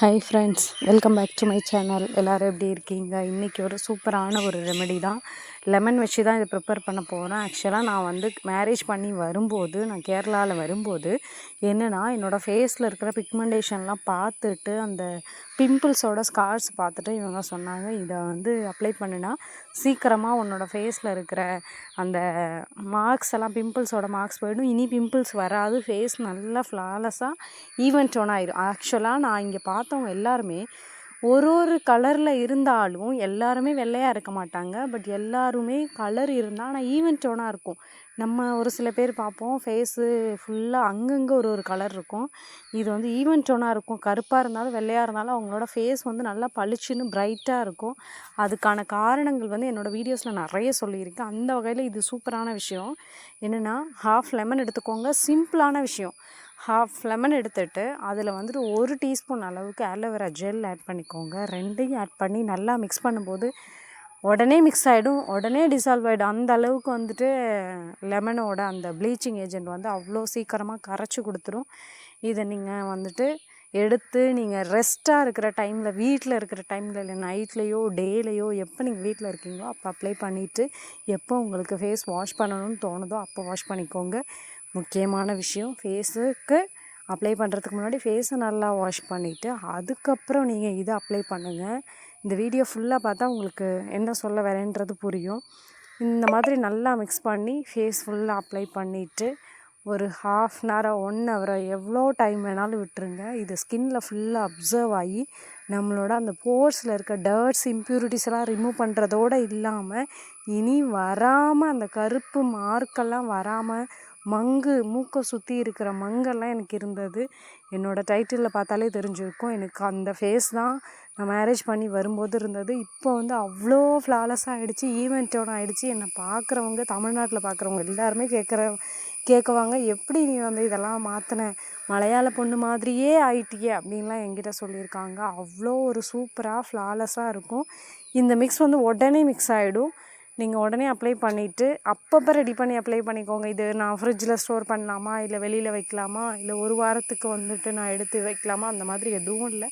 Hi friends welcome back to my channel எல்லோரும் எப்படி இருக்கீங்க? இன்றைக்கி ஒரு சூப்பரான ஒரு ரெமெடி தான். லெமன் வச்சு தான் இதை ப்ரிப்பேர் பண்ண போகிறேன் ஆக்சுவலாக நான் வந்து மேரேஜ் பண்ணி வரும்போது நான் கேரளாவில் வரும்போது என்னென்னா என்னோடய ஃபேஸில் இருக்கிற பிக்மெண்டேஷன்லாம் பார்த்துட்டு அந்த பிம்பிள்ஸோட ஸ்கார்ஸ் பார்த்துட்டு இவங்க சொன்னாங்க இதை வந்து அப்ளை பண்ணினா சீக்கிரமாக உன்னோட ஃபேஸில் இருக்கிற அந்த மார்க்ஸ் எல்லாம் பிம்பிள்ஸோட மார்க்ஸ் போயிடும். இனி பிம்பிள்ஸ் வராது ஃபேஸ் நல்லா ஃப்ளாலஸாக ஈவென்ட் டோன் ஆயிடும் ஆக்சுவலாக நான் இங்கே பார்த்தவங்க எல்லாருமே ஒரு ஒரு கலரில் இருந்தாலும் எல்லாருமே வெள்ளையாக இருக்க மாட்டாங்க. பட் எல்லாருமே கலர் இருந்தால் ஆனால் ஈவன் டோனாக இருக்கும். நம்ம ஒரு சில பேர் பார்ப்போம் ஃபேஸு ஃபுல்லாக அங்கங்கே ஒரு ஒரு கலர் இருக்கும். இது வந்து ஈவன் டோனாக இருக்கும். கருப்பாக இருந்தாலும் வெள்ளையாக இருந்தாலும் அவங்களோட ஃபேஸ் வந்து நல்லா பளிச்சுன்னு பிரைட்டாக இருக்கும். அதுக்கான காரணங்கள் வந்து என்னோடய வீடியோஸில் நிறைய சொல்லியிருக்கேன் அந்த வகையில் இது சூப்பரான விஷயம். என்னென்னா ஹாஃப் லெமன் எடுத்துக்கோங்க. சிம்பிளான விஷயம். ஹாஃப் லெமன் எடுத்துகிட்டு அதில் வந்துட்டு ஒரு டீஸ்பூன் அளவுக்கு ஆலோவேரா ஜெல் ஆட் பண்ணிக்கோங்க. ரெண்டையும் ஆட் பண்ணி நல்லா மிக்ஸ் பண்ணும்போது உடனே மிக்ஸ் ஆகிடும் உடனே டிசால்வ் ஆகிடும் அந்த அளவுக்கு வந்துட்டு லெமனோட அந்த ப்ளீச்சிங் ஏஜென்ட் வந்து அவ்வளோ சீக்கிரமாக கரைச்சி கொடுத்துரும். இதை நீங்கள் வந்துட்டு எடுத்து நீங்கள் ரெஸ்ட்டாக இருக்கிற டைமில் வீட்டில் இருக்கிற டைமில் இல்லை நைட்லேயோ டேலேயோ எப்போ நீங்கள் வீட்டில் இருக்கீங்களோ அப்போ அப்ளை பண்ணிவிட்டு எப்போ உங்களுக்கு ஃபேஸ் வாஷ் பண்ணணும்னு தோணுதோ அப்போ வாஷ் பண்ணிக்கோங்க. முக்கியமான விஷயம். ஃபேஸுக்கு அப்ளை பண்ணுறதுக்கு முன்னாடி ஃபேஸை நல்லா வாஷ் பண்ணிவிட்டு அதுக்கப்புறம் நீங்கள் இதை அப்ளை பண்ணுங்கள் இந்த வீடியோ ஃபுல்லாக பார்த்தா உங்களுக்கு என்ன சொல்ல வரேன்றது புரியும். இந்த மாதிரி நல்லா மிக்ஸ் பண்ணி ஃபேஸ் ஃபுல்லாக அப்ளை பண்ணிவிட்டு ஒரு ஹாஃப் அன் ஹவரோ ஒன் ஹவரோ எவ்வளோ டைம் வேணாலும் விட்டுருங்க. இது ஸ்கின்னில் ஃபுல்லாக அப்சர்வ் ஆகி நம்மளோட அந்த போர்ஸில் இருக்க டர்ட்ஸ் இம்ப்யூரிட்டிஸ் எல்லாம் ரிமூவ் பண்ணுறதோடு இல்லாமல் இனி வராமல் அந்த கருப்பு மார்க்கெல்லாம் வராமல் மங்கு மூக்கை சுற்றி இருக்கிற மங்கெல்லாம் எனக்கு இருந்தது. என்னோடய டைட்டிலில் பார்த்தாலே தெரிஞ்சிருக்கும். எனக்கு அந்த ஃபேஸ் தான் நான் மேரேஜ் பண்ணி வரும்போது இருந்தது. இப்போ வந்து அவ்வளோ ஃப்ளாலஸாக ஆகிடுச்சு ஈவெண்ட்டோட ஆகிடுச்சு என்னை பார்க்குறவங்க தமிழ்நாட்டில் பார்க்குறவங்க எல்லாருமே கேட்குற கேட்குவாங்க எப்படி நீ வந்து இதெல்லாம் மாற்றின மலையாள பொண்ணு மாதிரியே ஆயிட்டியே அப்படின்லாம் என்கிட்ட சொல்லியிருக்காங்க. அவ்வளோ ஒரு சூப்பராக ஃப்ளாலெஸ்ஸாக இருக்கும். இந்த மிக்ஸ் வந்து உடனே மிக்ஸ் ஆகிடும் நீங்கள் உடனே அப்ளை பண்ணிவிட்டு அப்பப்போ ரெடி பண்ணி அப்ளை பண்ணிக்கோங்க. இது நான் ஃப்ரிட்ஜில் ஸ்டோர் பண்ணலாமா? இல்லை வெளியில் வைக்கலாமா? இல்லை ஒரு வாரத்துக்கு வந்துட்டு நான் எடுத்து வைக்கலாமா? அந்த மாதிரி எதுவும் இல்லை.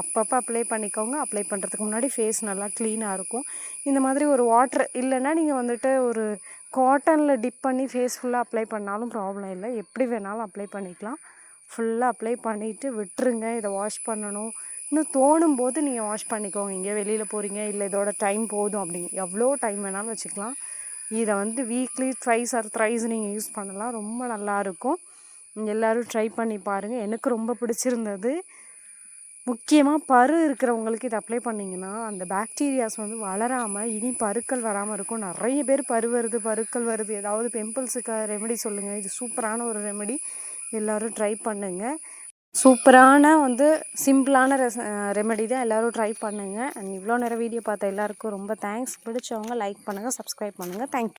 அப்பப்போ அப்ளை பண்ணிக்கோங்க. அப்ளை பண்ணுறதுக்கு முன்னாடி ஃபேஸ் நல்லா க்ளீனாக இருக்கும். இந்த மாதிரி ஒரு வாட்ரு இல்லைன்னா நீங்கள் வந்துட்டு ஒரு காட்டனில் டிப் பண்ணி ஃபேஸ் ஃபுல்லாக அப்ளை பண்ணாலும் ப்ராப்ளம் இல்லை. எப்படி வேணாலும் அப்ளை பண்ணிக்கலாம். ஃபுல்லாக அப்ளை பண்ணிவிட்டு விட்டுருங்க. இதை வாஷ் பண்ணணும். இன்னும் தோணும் போது நீங்கள் வாஷ் பண்ணிக்கோங்க. இங்கே வெளியில் போகிறீங்க இல்லை இதோட டைம் போதும் அப்படின்னு. எவ்வளோ டைம் வேணாலும் வச்சுக்கலாம். இதை வந்து வீக்லி ட்ரைஸ் ஆர் த்ரைஸ் நீங்கள் யூஸ் பண்ணலாம். ரொம்ப நல்லாயிருக்கும் எல்லோரும் ட்ரை பண்ணி பாருங்கள் எனக்கு ரொம்ப பிடிச்சிருந்தது. முக்கியமாக பரு இருக்கிறவங்களுக்கு இதை அப்ளை பண்ணிங்கன்னா அந்த பாக்டீரியாஸ் வந்து வளராமல் இனி பருக்கள் வராமல் இருக்கும். நிறைய பேர் பரு வருது பருக்கள் வருது. ஏதாவது பிம்பிள்ஸுக்கு ரெமெடி சொல்லுங்கள் இது சூப்பரான ஒரு ரெமெடி எல்லோரும் ட்ரை பண்ணுங்கள் சூப்பரான வந்து சிம்பிளான ரெஸ் ரெமெடி தான் எல்லோரும் ட்ரை பண்ணுங்கள் அண்ட் இவ்வளோ நேரம் வீடியோ பார்த்த எல்லாருக்கும் ரொம்ப தேங்க்ஸ் பிடிச்சவங்க லைக் பண்ணுங்கள் சப்ஸ்கிரைப் பண்ணுங்கள் தேங்க்யூ